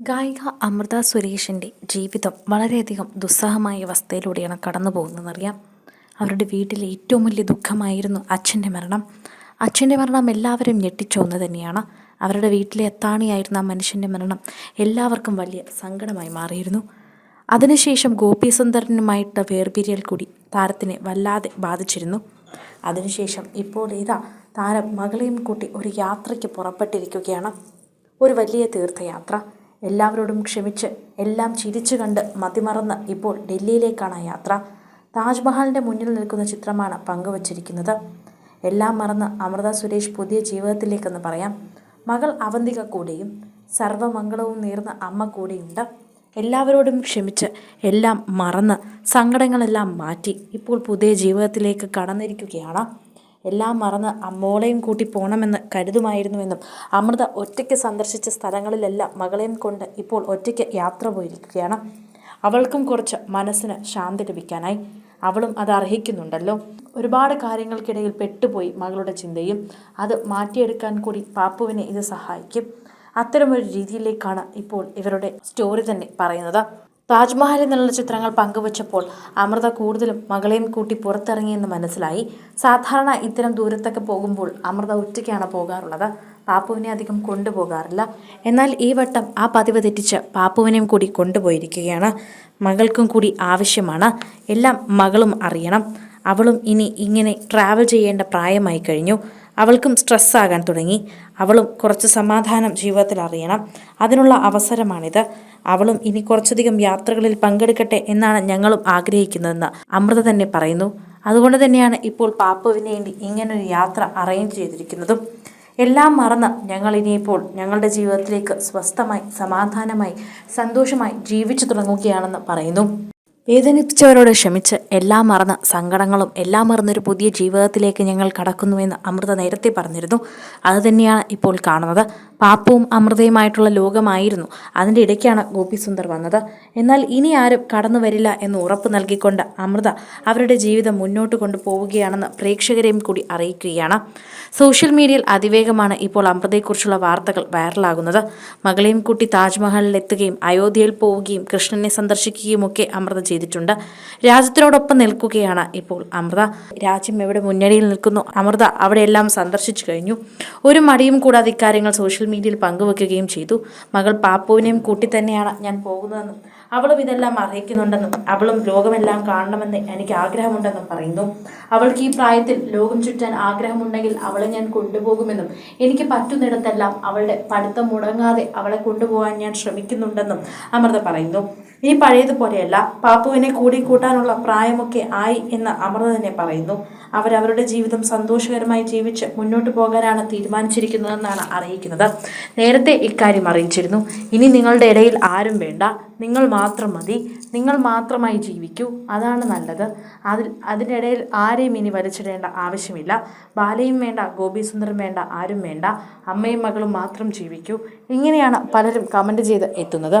ഗായിക അമൃത സുരേഷിന്റെ ജീവിതം വളരെയധികം ദുസ്സഹമായ അവസ്ഥയിലൂടെയാണ് കടന്നു പോകുന്നതെന്നറിയാം അവരുടെ വീട്ടിലെ ഏറ്റവും വലിയ ദുഃഖമായിരുന്നു അച്ഛന്റെ മരണം. അച്ഛന്റെ മരണം എല്ലാവരും ഞെട്ടിച്ച ഒന്ന് തന്നെയാണ്. അവരുടെ വീട്ടിലെ എത്താണിയായിരുന്ന ആ മനുഷ്യന്റെ മരണം എല്ലാവർക്കും വലിയ സങ്കടമായി മാറിയിരുന്നു. അതിനുശേഷം ഗോപിസുന്ദരനുമായിട്ട് വേർപിരിയൽ കൂടി താരത്തിനെ വല്ലാതെ ബാധിച്ചിരുന്നു. അതിനുശേഷം ഇപ്പോൾ ഇതാ താരം മകളെയും കൂട്ടി ഒരു യാത്രയ്ക്ക് പുറപ്പെട്ടിരിക്കുകയാണ്. ഒരു വലിയ തീർത്ഥയാത്ര. എല്ലാവരോടും ക്ഷമിച്ച് എല്ലാം ചിരിച്ചു കണ്ട് മതിമറന്ന് ഇപ്പോൾ ഡൽഹിയിലേക്കാണ് യാത്ര. താജ്മഹലിന്റെ മുന്നിൽ നിൽക്കുന്ന ചിത്രമാണ് പങ്കുവച്ചിരിക്കുന്നത്. എല്ലാം മറന്ന് അമൃത സുരേഷ് പുതിയ ജീവിതത്തിലേക്കെന്ന് പറയാം. മകൾ അവന്തിക കൂടെയും സർവമംഗളവും നേർന്ന അമ്മ കൂടെയുണ്ട്. എല്ലാവരോടും ക്ഷമിച്ച് എല്ലാം മറന്ന് സങ്കടങ്ങളെല്ലാം മാറ്റി ഇപ്പോൾ പുതിയ ജീവിതത്തിലേക്ക് കടന്നിരിക്കുകയാണ്. എല്ലാം മറന്ന് അമ്മോളെയും കൂട്ടി പോകണമെന്ന് കരുതുമായിരുന്നുവെന്നും അമൃത ഒറ്റയ്ക്ക് സന്ദർശിച്ച സ്ഥലങ്ങളിലെല്ലാം മകളെയും കൊണ്ട് ഇപ്പോൾ ഒറ്റയ്ക്ക് യാത്ര പോയിരിക്കുകയാണ്. അവൾക്കും കുറച്ച് മനസ്സിന് ശാന്തി ലഭിക്കാനായി. അവളും അത് അർഹിക്കുന്നുണ്ടല്ലോ. ഒരുപാട് കാര്യങ്ങൾക്കിടയിൽ പെട്ടുപോയി മകളുടെ ചിന്തയും. അത് മാറ്റിയെടുക്കാൻ കൂടി പാപ്പുവിനെ ഇത് സഹായിക്കും. അത്തരമൊരു രീതിയിലേക്കാണ് ഇപ്പോൾ ഇവരുടെ സ്റ്റോറി തന്നെ പറയുന്നത്. താജ്മഹൽ എന്നുള്ള ചിത്രങ്ങൾ പങ്കുവച്ചപ്പോൾ അമൃത കൂടുതലും മകളെയും കൂട്ടി പുറത്തിറങ്ങിയെന്ന് മനസ്സിലായി. സാധാരണ ഇത്തരം ദൂരത്തൊക്കെ പോകുമ്പോൾ അമൃത ഒറ്റയ്ക്കാണ് പോകാറുള്ളത്. പാപ്പുവിനെ അധികം കൊണ്ടുപോകാറില്ല. എന്നാൽ ഈ വട്ടം ആ പതിവ് തെറ്റിച്ച് പാപ്പുവിനെയും കൂടി കൊണ്ടുപോയിരിക്കുകയാണ്. മകൾക്കും കൂടി ആവശ്യമാണ്. എല്ലാം മകളും അറിയണം. അവളും ഇനി ഇങ്ങനെ ട്രാവൽ ചെയ്യേണ്ട പ്രായമായി കഴിഞ്ഞു. അവൾക്കും സ്ട്രെസ്സാകാൻ തുടങ്ങി. അവളും കുറച്ച് സമാധാനം ജീവിതത്തിൽ അറിയണം. അതിനുള്ള അവസരമാണിത്. അവളും ഇനി കുറച്ചധികം യാത്രകളിൽ പങ്കെടുക്കട്ടെ എന്നാണ് ഞങ്ങളും ആഗ്രഹിക്കുന്നതെന്ന് അമൃത തന്നെ പറയുന്നു. അതുകൊണ്ട് തന്നെയാണ് ഇപ്പോൾ പാപ്പുവിന് വേണ്ടി ഇങ്ങനൊരു യാത്ര അറേഞ്ച് ചെയ്തിരിക്കുന്നതും. എല്ലാം മറന്ന് ഞങ്ങൾ ഇനിയിപ്പോൾ ഞങ്ങളുടെ ജീവിതത്തിലേക്ക് സ്വസ്ഥമായി സമാധാനമായി സന്തോഷമായി ജീവിച്ചു തുടങ്ങുകയാണെന്ന് പറയുന്നു. വേദനിപ്പിച്ചവരോട് ക്ഷമിച്ച് എല്ലാം മറന്ന് സങ്കടങ്ങളും എല്ലാം മറന്നൊരു പുതിയ ജീവിതത്തിലേക്ക് ഞങ്ങൾ കടക്കുന്നുവെന്ന് അമൃത നേരത്തെ പറഞ്ഞിരുന്നു. അത് തന്നെയാണ് ഇപ്പോൾ കാണുന്നത്. പാപ്പവും അമൃതയുമായിട്ടുള്ള ലോകമായിരുന്നു. അതിന്റെ ഇടയ്ക്കാണ് ഗോപി സുന്ദർ വന്നത്. എന്നാൽ ഇനി ആരും കടന്നു വരില്ല എന്ന് ഉറപ്പ് നൽകിക്കൊണ്ട് അമൃത അവരുടെ ജീവിതം മുന്നോട്ട് കൊണ്ടുപോവുകയാണെന്ന് പ്രേക്ഷകരെയും കൂടി അറിയിക്കുകയാണ്. സോഷ്യൽ മീഡിയയിൽ അതിവേഗമാണ് ഇപ്പോൾ അമൃതയെക്കുറിച്ചുള്ള വാർത്തകൾ വൈറലാകുന്നത്. മകളെയും കൂട്ടി താജ്മഹലിൽ എത്തുകയും അയോധ്യയിൽ പോവുകയും കൃഷ്ണനെ സന്ദർശിക്കുകയും ഒക്കെ അമൃത ചെയ്തിട്ടുണ്ട്. രാജ്യത്തിനോടൊപ്പം നിൽക്കുകയാണ് ഇപ്പോൾ അമൃത. രാജ്യം എവിടെ മുന്നണിയിൽ നിൽക്കുന്നു? അമൃത അവിടെയെല്ലാം സന്ദർശിച്ചു കഴിഞ്ഞു. ഒരു മടിയും കൂടാതെ ഇക്കാര്യങ്ങൾ സോഷ്യൽ മീഡിയയിൽ പങ്കുവെക്കുകയും ചെയ്തു. മകൾ പാപ്പുവിനെയും കൂട്ടി തന്നെയാണ് ഞാൻ പോകുന്നതെന്നും അവളും ഇതെല്ലാം അറിയിക്കുന്നുണ്ടെന്നും അവളും ലോകമെല്ലാം കാണണമെന്ന് എനിക്ക് ആഗ്രഹമുണ്ടെന്നും പറയുന്നു. അവൾക്ക് ഈ പ്രായത്തിൽ ലോകം ചുറ്റാൻ ആഗ്രഹമുണ്ടെങ്കിൽ അവളെ ഞാൻ കൊണ്ടുപോകുമെന്നും എനിക്ക് പറ്റുന്നിടത്തെല്ലാം അവളുടെ പഠിത്തം മുടങ്ങാതെ അവളെ കൊണ്ടുപോകാൻ ഞാൻ ശ്രമിക്കുന്നുണ്ടെന്നും അമൃത പറയുന്നു. ഇനി പഴയതുപോലെയല്ല. പാപ്പുവിനെ കൂടി കൂട്ടാനുള്ള പ്രായമൊക്കെ ആയി എന്ന് അമൃത തന്നെ പറയുന്നു. അവരവരുടെ ജീവിതം സന്തോഷകരമായി ജീവിച്ച് മുന്നോട്ട് പോകാനാണ് തീരുമാനിച്ചിരിക്കുന്നതെന്നാണ് അറിയിക്കുന്നത്. നേരത്തെ ഇക്കാര്യം അറിയിച്ചിരുന്നു. ഇനി നിങ്ങളുടെ ഇടയിൽ ആരും വേണ്ട. നിങ്ങൾ മാത്രം മതി. നിങ്ങൾ മാത്രമായി ജീവിക്കൂ. അതാണ് നല്ലത്. അതിൽ അതിനിടയിൽ ആരെയും ഇനി വലിച്ചിടേണ്ട ആവശ്യമില്ല. ബാലയും വേണ്ട ഗോപിസുന്ദരം വേണ്ട ആരും വേണ്ട. അമ്മയും മകളും മാത്രം ജീവിക്കൂ. ഇങ്ങനെയാണ് പലരും കമന്റ് ചെയ്ത് എത്തുന്നത്.